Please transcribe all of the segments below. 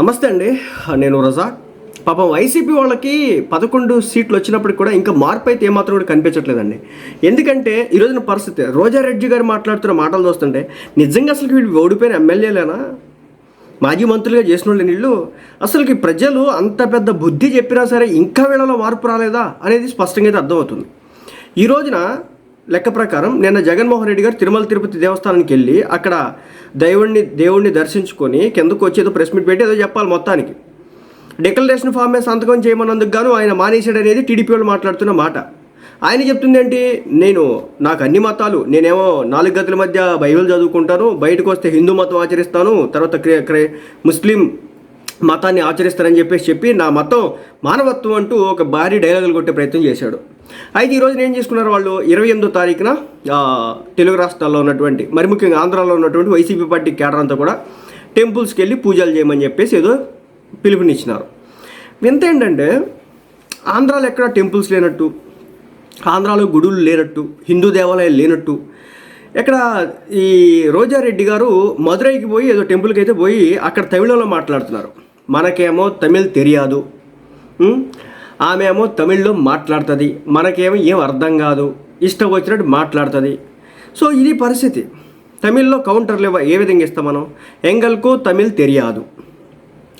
నమస్తే అండి. నేను రజాక్ పాపం వైసీపీ వాళ్ళకి పదకొండు సీట్లు వచ్చినప్పటికి కూడా ఇంకా మార్పు అయితే ఏమాత్రం కూడా కనిపించట్లేదండి. ఎందుకంటే ఈ రోజున పరిస్థితి రోజారెడ్డి గారు మాట్లాడుతున్న మాటలు చూస్తుంటే నిజంగా అసలు వీళ్ళు ఓడిపోయిన ఎమ్మెల్యేలేనా? మాజీ మంత్రులుగా చేసిన వాళ్ళు వీళ్ళు అసలుకి ప్రజలు అంత పెద్ద బుద్ధి చెప్పినా సరే ఇంకా వీళ్ళలో మార్పు రాలేదా అనేది స్పష్టంగా అయితే అర్థమవుతుంది. ఈ రోజున లెక్క ప్రకారం నిన్న జగన్మోహన్ రెడ్డి గారు తిరుమల తిరుపతి దేవస్థానానికి వెళ్ళి అక్కడ దేవుణ్ణి దేవుణ్ణి దర్శించుకొని కిందకు వచ్చి ఏదో ప్రెస్ మీట్ పెట్టి ఏదో చెప్పాలి మొత్తానికి. డిక్లరేషన్ ఫామ్ మీద సంతకం చేయమన్నందుకు గాను ఆయన మానేశాడు అనేది టీడీపీ వాళ్ళు మాట్లాడుతున్న మాట. ఆయన చెప్తుంది ఏంటి నేను నాకు అన్ని మతాలు. నేనేమో నాలుగు గదుల మధ్య బైబిల్ చదువుకుంటాను బయటకు వస్తే హిందూ మతం ఆచరిస్తాను తర్వాత క్రి ముస్లిం మతాన్ని ఆచరిస్తానని చెప్పేసి చెప్పి నా మతం మానవత్వం అంటూ ఒక భారీ డైలాగులు కొట్టే ప్రయత్నం చేశాడు. అయితే ఈరోజు ఏం చేసుకున్నారు వాళ్ళు? ఇరవై ఎనిమిదో తారీఖున తెలుగు రాష్ట్రాల్లో ఉన్నటువంటి మరి ముఖ్యంగా ఆంధ్రాలో ఉన్నటువంటి వైసీపీ పార్టీ కేడర్ అంతా కూడా టెంపుల్స్కి వెళ్ళి పూజలు చేయమని చెప్పేసి ఏదో పిలుపునిచ్చినారు. వింత ఏంటంటే ఆంధ్రాలో ఎక్కడ టెంపుల్స్ లేనట్టు ఆంధ్రాలో గుడులు లేనట్టు హిందూ దేవాలయాలు లేనట్టు ఇక్కడ ఈ రోజారెడ్డి గారు మదురైకి పోయి ఏదో టెంపుల్కి అయితే పోయి అక్కడ తమిళంలో మాట్లాడుతున్నారు. మనకేమో తమిళ్ తెలియదు. ఆమె ఏమో తమిళ్ళో మాట్లాడుతుంది. మనకేమో ఏం అర్థం కాదు. ఇష్టం వచ్చినట్టు మాట్లాడుతుంది. సో ఇది పరిస్థితి. తమిళ్ళో కౌంటర్లు ఇవ్వ- ఏ విధంగా ఇస్తాం మనం? ఎంగల్కు తమిళ్ తెలియదు.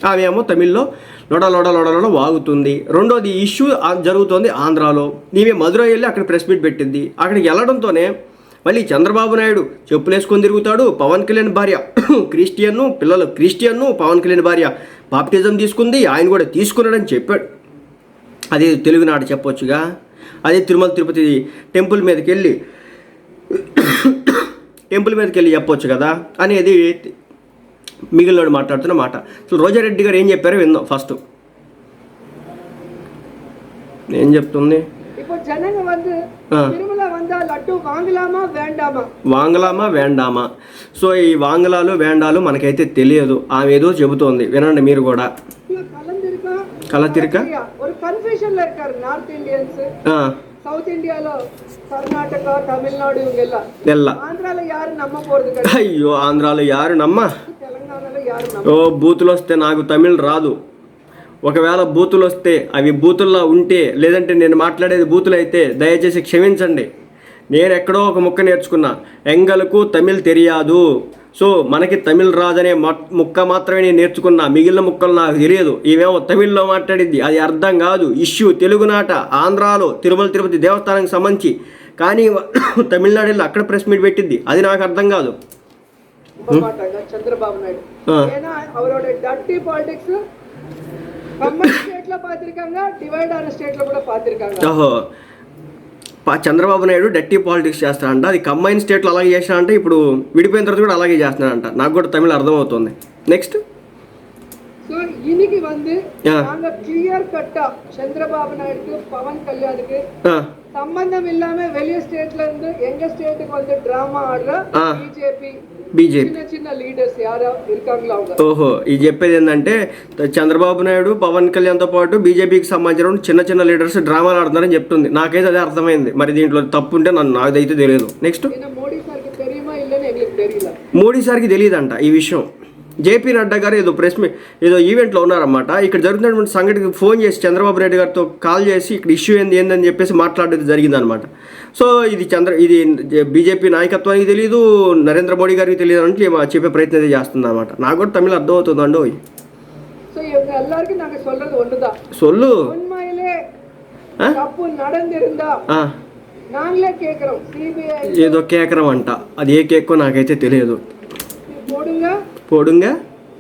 ఆమె ఏమో తమిళ్ళో లొడ లొడ లొడ లొడ వాగుతుంది. రెండోది ఇష్యూ జరుగుతోంది ఆంధ్రాలో. నీవే మధురై వెళ్ళి అక్కడ ప్రెస్ మీట్ పెట్టింది. అక్కడికి వెళ్ళడంతోనే మళ్ళీ చంద్రబాబు నాయుడు చెప్పులు వేసుకొని తిరుగుతాడు. పవన్ కళ్యాణ్ భార్య క్రిస్టియన్ను పిల్లలు క్రిస్టియన్ను పవన్ కళ్యాణ్ భార్య బాప్టిజం తీసుకుంది. ఆయన కూడా తీసుకున్నాడని చెప్పాడు. అది తెలుగునాట చెప్పొచ్చుగా. అదే తిరుమల తిరుపతి టెంపుల్ మీదకి వెళ్ళి టెంపుల్ మీదకి వెళ్ళి చెప్పొచ్చు కదా అనేది మిగిలినోడు మాట్లాడుతున్న మాట. సో రోజారెడ్డి గారు ఏం చెప్పారో విందాం ఫస్ట్ ఏం చెప్తుంది? వాంగ్లామా వేండామా? సో ఈ వాంగలాలు వేండాలు మనకైతే తెలియదు. ఆమె ఏదో చెబుతోంది. వినండి మీరు కూడా. కలతిరిక ಕನ್ಫ್ಯೂಷನ್ಲ లో ನಾರ್ತ್ నార్త్ ఇండియన్స్. సౌత్ ఇండియాలో కర్ణాటక తమిళనాడు ఆంధ్రాలో యారు నమ్మకూడదు అయ్యో ఆంధ్రాలో యారు నమ్మ. తెలంగాణలో యారు నమ్మ. ఓ బూతులు వస్తే నాకు తమిళ్ రాదు. ఒకవేళ బూతులు వస్తే అవి బూతుల్లో ఉంటే లేదంటే నేను మాట్లాడేది బూతులు అయితే దయచేసి క్షమించండి. నేను ఎక్కడో ఒక ముక్క నేర్చుకున్నా. ఎంగలకు తమిళ్ తెలియదు. సో మనకి తమిళ రాజనే ముక్క మాత్రమే నేను నేర్చుకున్నా. మిగిలిన ముక్కలు నాకు తెలియదు. ఇవేమో తమిళ్ళో మాట్లాడింది. అది అర్థం కాదు. ఇష్యూ తెలుగునాట ఆంధ్రాలో తిరుమల తిరుపతి దేవస్థానానికి సంబంధించి. కానీ తమిళనాడులో అక్కడ ప్రెస్ మీట్ పెట్టింది. అది నాకు అర్థం కాదు. చంద్రబాబు నాయుడు. చంద్రబాబు నాయుడు డట్టి పాలిటిక్స్ చేస్తాడంట అది కంబైన్ స్టేట్లో అలాగే చేస్తాడంటే ఇప్పుడు విడిపోయిన తర్వాత కూడా అలాగే చేస్తున్నాడంట నాకు కూడా తమిళ అర్థమవుతుంది నెక్స్ట్ ஸோ இன்னைக்கு வந்து ஆ. நாங்க கிளியர் கட்டா சந்திரபாபு நாயுடுக்கு பவன் கல்யாணுக்கு சம்பந்தம் இல்லாம வெளிய ஸ்டேட்ல இருந்து எங்க ஸ்டேட்டுக்கு வந்து டிராமா ஆடுற ஆ. பிஜேபி బీజేపీ சின்ன சின்ன லீடர்ஸ் யாரா இருக்காங்களோ அவங்க ఓహో ఇది చెప్పేది ఏంటంటే చంద్రబాబు నాయుడు పవన్ కళ్యాణ్తో పాటు బీజేపీకి సంబంధించిన చిన్న చిన్న లీడర్స్ డ్రామాలు ఆడుతున్నారని చెప్తుంది నాకైతే అదే అర్థమైంది మరి దీంట్లో తప్పు ఉంటే నన్ను నాకైతే తెలియదు నెక్స్ట్ ஏன்னா மோடி சாருக்கு தெரியுமா இல்லைன்னு எங்களுக்கு தெரியல మోడీ సార్కి తెలియదంట ఈ విషయం జేపీ నడ్డా గారు ఏదో ప్రెస్ మీ ఏదో ఈవెంట్లో ఉన్నారన్నమాట ఇక్కడ జరుగుతున్నటువంటి సంఘటనకి ఫోన్ చేసి చంద్రబాబు నాయుడు గారితో కాల్ చేసి ఇక్కడ ఇష్యూ ఏంది ఏందని చెప్పేసి మాట్లాడేది జరిగిందనమాట సో ఇది చంద్ర ఇది బీజేపీ నాయకత్వానికి తెలియదు నరేంద్ర మోడీ గారికి తెలియదు అంటే ఏమో చెప్పే ప్రయత్నం అయితే చేస్తుంది అనమాట నాకు కూడా తమిళ అర్థమవుతుందండి ஸோ இவங்க எல்லாருக்கும் நாங்க சொல்றது ஒண்ணுதான் సొల్లు உண்மையிலே ஆ? தப்பு நடந்திருந்தா ఆ, நாங்களே கேக்குறோம் சிபிஐ ఏదో కేకరం అంట అది ఏ కేకో నాకైతే తెలియదు కోడుంగ?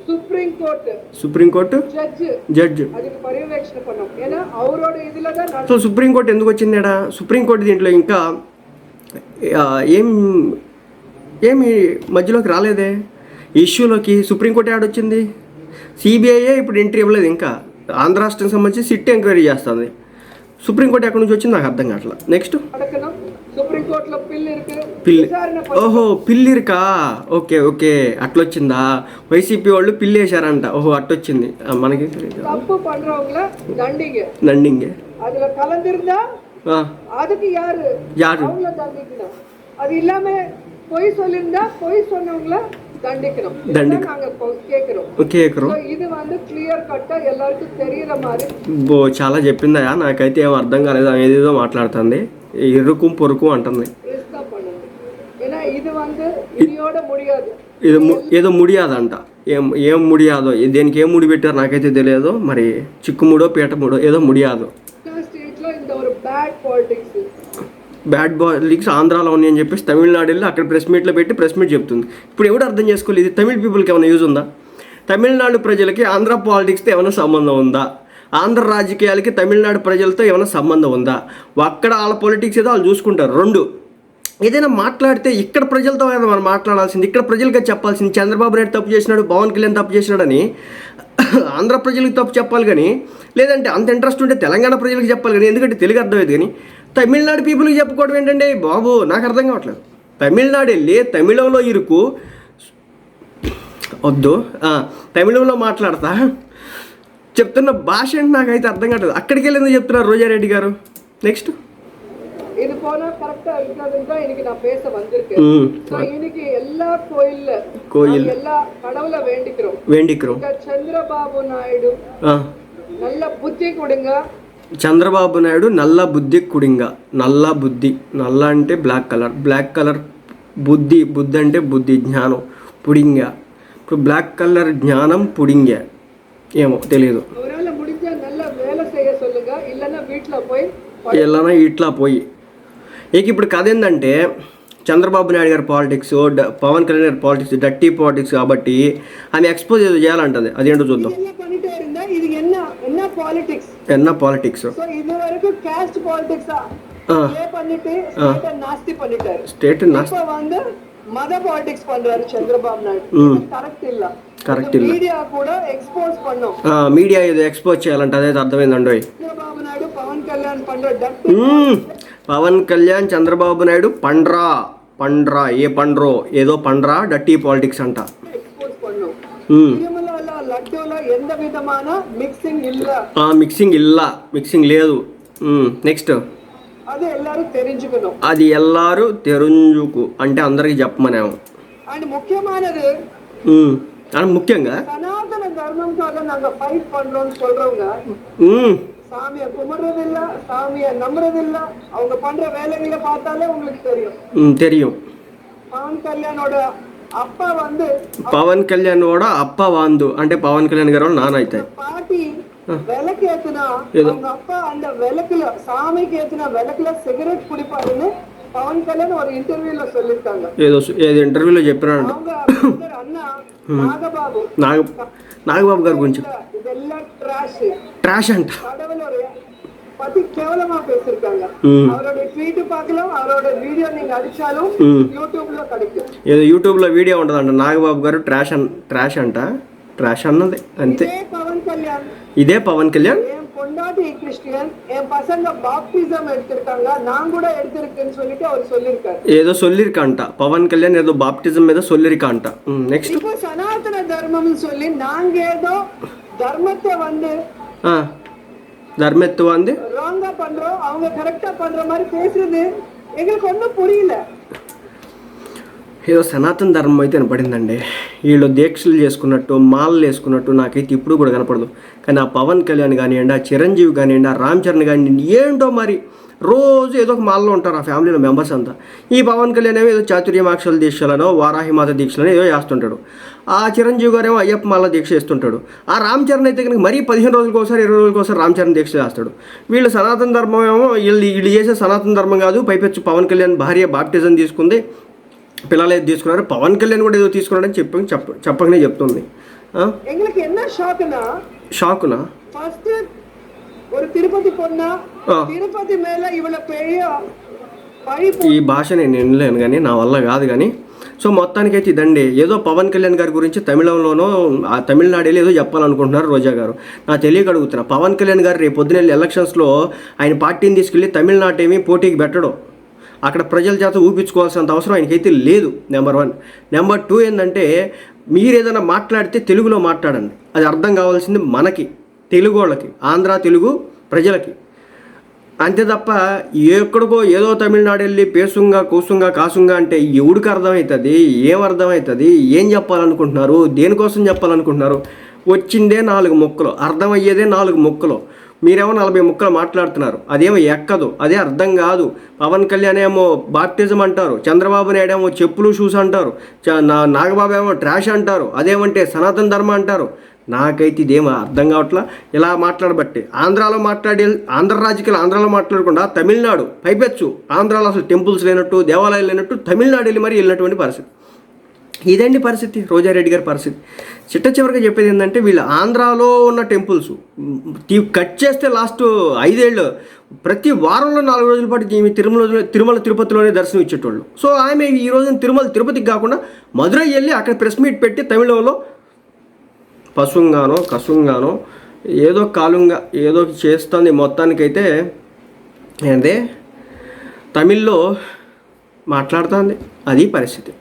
Supreme court supreme court so supreme court ఎందుకు వచ్చింది ఎడా సుప్రీం కోర్టు దీంట్లో ఇంకా ఏం ఏమి మధ్యలోకి రాలేదే? ఈ ఇష్యూలోకి సుప్రీంకోర్టు యాడొచ్చింది సిబిఐఏ ఇప్పుడు ఎంట్రీ ఇవ్వలేదు ఇంకా. ఆంధ్ర రాష్ట్రానికి సంబంధించి సిట్ ఎంక్వైరీ చేస్తుంది. సుప్రీంకోర్టు ఎక్కడి నుంచి వచ్చింది నాకు అర్థం కావట్లేదు నెక్స్ట్ நடக்கணும் పిల్లి விசாரணை பண்ண ఓహో పిల్లిరికా ఓకే ఓకే అట్లొచ్చిందా వైసీపీ వాళ్ళు పిల్లి వేశారంట ఓహో అట్టొచ్చింది ఆ, మనకి తెలియదు. தப்பு பண்றவங்கள தண்டிங்க నండింగే அதுல கலந்திருந்தா ఆ, அதுக்கு யாரு యారు அவங்கள தண்டிக்கணும் அது இல்லாம பொய் சொல்லியிருந்தா பொய் சொன்னவங்கள தண்டிக்கணும் இதுதான் நாங்க கொ- கேக்குறோம் ఓకే ఎకరం So, இது வந்து கிளியர் கட்டா எல்லாருக்கும் தெரியற மாதிரி బో చాలా చెప్పిందయా నాకైతే ఏం అర్థం కాలేదు ఆమె ఏదేదో మాట్లాడుతుంది ఇరుకు పొరుకు అంటుంది ఏదో ముడియాదంట ఏం ఏం ముడియాదో దేనికి ఏం ముడి పెట్టారు నాకైతే తెలియదు మరి చిక్కుముడో పీటముడో ఏదో ముడియాదు బ్యాడ్ లీగ్స్ ఆంధ్రాలో ఉన్నాయని చెప్పేసి తమిళనాడు వెళ్ళి అక్కడ ప్రెస్ మీట్లో పెట్టి ప్రెస్ మీట్ చెప్తుంది. ఇప్పుడు ఎవడు అర్థం చేసుకోలేదు ఇది తమిళ పీపుల్కి ఏమైనా యూజ్ ఉందా? తమిళనాడు ప్రజలకి ఆంధ్ర పాలిటిక్స్తో ఏమైనా సంబంధం ఉందా? ఆంధ్ర రాజకీయాలకి తమిళనాడు ప్రజలతో ఏమైనా సంబంధం ఉందా? అక్కడ వాళ్ళ పొలిటిక్స్ ఏదో వాళ్ళు చూసుకుంటారు. రెండు. ఏదైనా మాట్లాడితే ఇక్కడ ప్రజలతో కదా మనం మాట్లాడాల్సింది ఇక్కడ ప్రజలకి చెప్పాల్సింది. చంద్రబాబు నాయుడు తప్పు చేసినాడు పవన్ కళ్యాణ్ తప్పు చేసినాడని ఆంధ్ర ప్రజలకు తప్పు చెప్పాలి కానీ లేదంటే అంత ఇంట్రెస్ట్ ఉంటే తెలంగాణ ప్రజలకు చెప్పాలి కానీ ఎందుకంటే తెలుగు అర్థమైంది కానీ తమిళనాడు పీపుల్కి చెప్పుకోవడం ఏంటంటే బాబు నాకు అర్థం కావట్లేదు. తమిళనాడు వెళ్ళి తమిళంలో ఇరుకు. వద్దు. తమిళంలో మాట్లాడతా. చెప్తున్న భాష అంటే నాకైతే అర్థం కావట్లేదు. అక్కడికి వెళ్ళి ఎందుకు చెప్తున్నారు రోజారెడ్డి గారు? నెక్స్ట్ இது போனா கரெக்டா இருக்காதுன்னு தான் இன்னைக்கு நான் பேச வந்திருக்கேன் So, இன்னைக்கு எல்லா கோயில்ல கோயில். நாங்க எல்லா கடவுளை வேண்டிக்கிறோம் వేండిక్రం இங்க சந்திரபாபு நாயுடு ఆ, நல்ல புத்தி கொடுங்க చంద్రబాబు నాయుడు నల్ల బుద్ధి కుడింగ నల్ల బుద్ధి నల్ల అంటే బ్లాక్ కలర్ బ్లాక్ కలర్ బుద్ధి బుద్ధి అంటే బుద్ధి జ్ఞానం పుడింగ ఇప్పుడు బ్లాక్ కలర్ జ్ఞానం పుడింగ ఏమో తెలియదు அவரால முடிஞ்ச நல்ல வேலை செய்ய சொல்லுங்க இல்லைன்னா வீட்டுல போய் ఎలానా ఇట్లా పోయి ఇక ఇప్పుడు కథ ఏంటంటే చంద్రబాబు నాయుడు గారి పాలిటిక్స్ పవన్ కళ్యాణ్ గారి పాలిటిక్స్ డట్టి పాలిటిక్స్ కాబట్టి ఆమె ఎక్స్పోజ్ ఏదో చేయాలంటది. అదేంటో చూద్దాం. ఎన్న పాలిటిక్స్ ஸ்டேட் மத కరెక్ట్ మీడియా కూడా ఎక్స్పోజ్ பண்ணோம் మీడియా ఏదో ఎక్స్పోజ్ చేయాలంట అదే అర్థమైందండి చంద్రబాబు నాయుడు పవన్ కళ్యాణ్ పవన్ కళ్యాణ్ చంద్రబాబు నాయుడు పండ్రా. పండ్రా. ఏ పండ్రో? ఏదో పండ్రా. డట్టి పాలిటిక్స్ అంట. మిక్సింగ్ ఇల్లా. మిక్సింగ్ లేదు. నెక్స్ట్. అది ఎల్లారు తెరుంజుకు. అంటే అందరికి చెప్పమనేమో. ముఖ్యంగా சாமியை கும்பிடுறதில்ல சாமியை நம்புறதில்ல அவங்க பண்ற வேலைகளை பார்த்தாலே உங்களுக்கு தெரியும் தெரியும் பவன் கல்யாணோட அப்பா வந்து பவன் கல்யாணோட அப்பா வந்து వాందు பவன் పవన్ కళ్యాణ్ గారు నాన్న అయితే పాటి వెలకేతున அவங்க அப்பா அந்த விளக்குல சாமிக்கு ஏத்தின விளக்குல சிகரெட் குடிப்பாருன்னு பவன் కళ్యాణ్ ஒரு ఇంటర్వ్యూలో சொல்லிருக்காங்க ஏதோ ఏదో இன்டர்வியூல చెప్పినాడు அவங்க అన్న నాగబాబు నాగ నాగబాబు గారి గురించి இதெல்லாம் ட்ராஷ் ట్రాష్ అంట கடவுள் ஒரு பத்தி கேவலமா பேசிருக்காங்க ம். அவரோட ட்வீட் பார்க்கலாம் அவரோட வீடியோ நீங்க அடிச்சாலும் யூடியூப்ல கிடைக்கும் ఏదో యూట్యూబ్లో వీడియో ఉంటుందంట నాగబాబు గారు ట్రాష్ అన్ ట్రాష్ అంట ట్రాష్ అన్నది అంతే இதே పవన్ కళ్యాణ్ ఇదే పవన్ కళ్యాణ్ என் பொண்டாட்டி கிறிஸ்டியன் என் பசங்க பாப்டிசம் எடுத்திருக்காங்க நான் கூட எடுத்திருக்கேன்னு சொல்லிட்டு அவர் சொல்லியிருக்காரு ఏదో సొల్లిరిక అంట పవన్ కళ్యాణ్ ఏదో బాప్టిజం మీద సొల్లిరిక అంట నెక్స్ట్ இப்போ சனாதன தர்மம்னு சொல்லி நாங்க ஏதோ தர்மத்தை வந்து ధర్మెత్తు అంది ராங்கா பண்றோம் அவங்க கரெக்டா பண்ற மாதிரி பேசுறது எங்களுக்கு ஒன்றும் புரியல ఏదో సనాతన ధర్మం అయితే కనపడిందండి వీళ్ళు దీక్షలు చేసుకున్నట్టు మాలలు వేసుకున్నట్టు నాకైతే ఇప్పుడు కూడా కనపడదు. కానీ ఆ పవన్ కళ్యాణ్ కానివ్వండి ఆ చిరంజీవి కానివ్వండి ఆ రామ్ చరణ్ కానివ్వండి ఏంటో మరి రోజు ఏదో ఒక మాలలో ఉంటారు ఆ ఫ్యామిలీలో మెంబర్స్ అంతా. ఈ పవన్ కళ్యాణ్ ఏమో ఏదో చాతుర్యమాక్షల దీక్షలనో వారాహిమాత దీక్షలనో ఏదో చేస్తుంటాడు. ఆ చిరంజీవి గారేమో అయ్యప్ప మాల దీక్ష చేస్తుంటాడు. ఆ రామ్ చరణ్ అయితే కనుక మరీ పదిహేను రోజులకు ఒకసారి ఇరవై రోజులకు ఒకసారి రామ్ చరణ్ దీక్ష చేస్తాడు. వీళ్ళు సనాతన ధర్మం ఏమో వీళ్ళు వీళ్ళు చేసే సనాతన ధర్మం కాదు. పైపెచ్చు పవన్ కళ్యాణ్ భార్య బాప్టిజం తీసుకుంది. పిల్లలు ఏది తీసుకున్నారు పవన్ కళ్యాణ్ కూడా ఏదో తీసుకున్నాడని చెప్పి చెప్ప చెప్పకనే చెప్తుంది ఆ? எங்களுக்கு என்ன ஷாக்குனா షాకునా ஃபர்ஸ்ட் ஒரு திருப்பதி பொண்ணா ఆ. திருப்பதி மேல இவ்வளவு பெரிய பழி ఈ భాష నేను వినలేను కానీ నా వల్ల కాదు కానీ సో మొత్తానికైతే ఇదండి ఏదో పవన్ కళ్యాణ్ గారి గురించి తమిళంలోనో ఆ తమిళనాడులో ఏదో చెప్పాలనుకుంటున్నారు రోజా గారు నా తెలియక అడుగుతున్నా పవన్ కళ్యాణ్ గారు రేపు పొద్దున ఎలక్షన్స్లో ఆయన పార్టీని తీసుకెళ్ళి తమిళనాడు ఏమీ పోటీకి పెట్టడం అక్కడ ప్రజల చేత ఊపించుకోవాల్సినంత అవసరం ఆయనకైతే లేదు నెంబర్ వన్ నెంబర్ టూ ఏంటంటే మీరు ఏదైనా మాట్లాడితే తెలుగులో మాట్లాడండి. అది అర్థం కావాల్సింది మనకి తెలుగు వాళ్ళకి ఆంధ్ర తెలుగు ప్రజలకి. అంతే తప్ప ఎక్కడికో ఏదో తమిళనాడు వెళ్ళి పేసుంగా కూసుంగా కాసుంగా అంటే ఎవడికి అర్థమవుతుంది ఏం అర్థమవుతుంది ఏం చెప్పాలనుకుంటున్నారు దేనికోసం చెప్పాలనుకుంటున్నారు? వచ్చిందే నాలుగు ముక్కలు అర్థమయ్యేదే నాలుగు ముక్కలు. మీరేమో నలభై ముక్కలు మాట్లాడుతున్నారు. అదేమో ఎక్కదు. అదే అర్థం కాదు. పవన్ కళ్యాణ్ ఏమో బాప్టిజం అంటారు. చంద్రబాబు నాయుడు ఏమో చెప్పులు షూస్ అంటారు. చ- నా- నాగబాబు ఏమో ట్రాష్ అంటారు. అదేమంటే సనాతన ధర్మ అంటారు. నాకైతే ఇదేమో అర్థం కావట్లా? ఇలా మాట్లాడబట్టి. ఆంధ్రాలో మాట్లాడే ఆంధ్ర రాజకీయాలు ఆంధ్రాలో మాట్లాడకుండా తమిళనాడు పైపెచ్చు. ఆంధ్రాలో అసలు టెంపుల్స్ లేనట్టు దేవాలయాలు లేనట్టు తమిళనాడు వెళ్ళి మరీ వెళ్ళినటువంటి పరిస్థితి. ఇదండి పరిస్థితి రోజారెడ్డి గారి పరిస్థితి. చిట్ట చివరిగా చెప్పేది ఏంటంటే వీళ్ళు ఆంధ్రాలో ఉన్న టెంపుల్స్ కట్ చేస్తే లాస్ట్ ఐదేళ్ళు ప్రతి వారంలో నాలుగు రోజుల పాటు ఈమె తిరుమల తిరుమల తిరుపతిలోనే దర్శనం ఇచ్చేటోళ్ళు. సో ఆమె ఈ రోజున తిరుమల తిరుపతికి కాకుండా మధురై వెళ్ళి అక్కడ ప్రెస్ మీట్ పెట్టి తమిళంలో పశుంగానో కసుంగానో ఏదో కాలుంగా ఏదో చేస్తుంది మొత్తానికైతే అదే తమిళ్ళో మాట్లాడుతుంది. అది పరిస్థితి.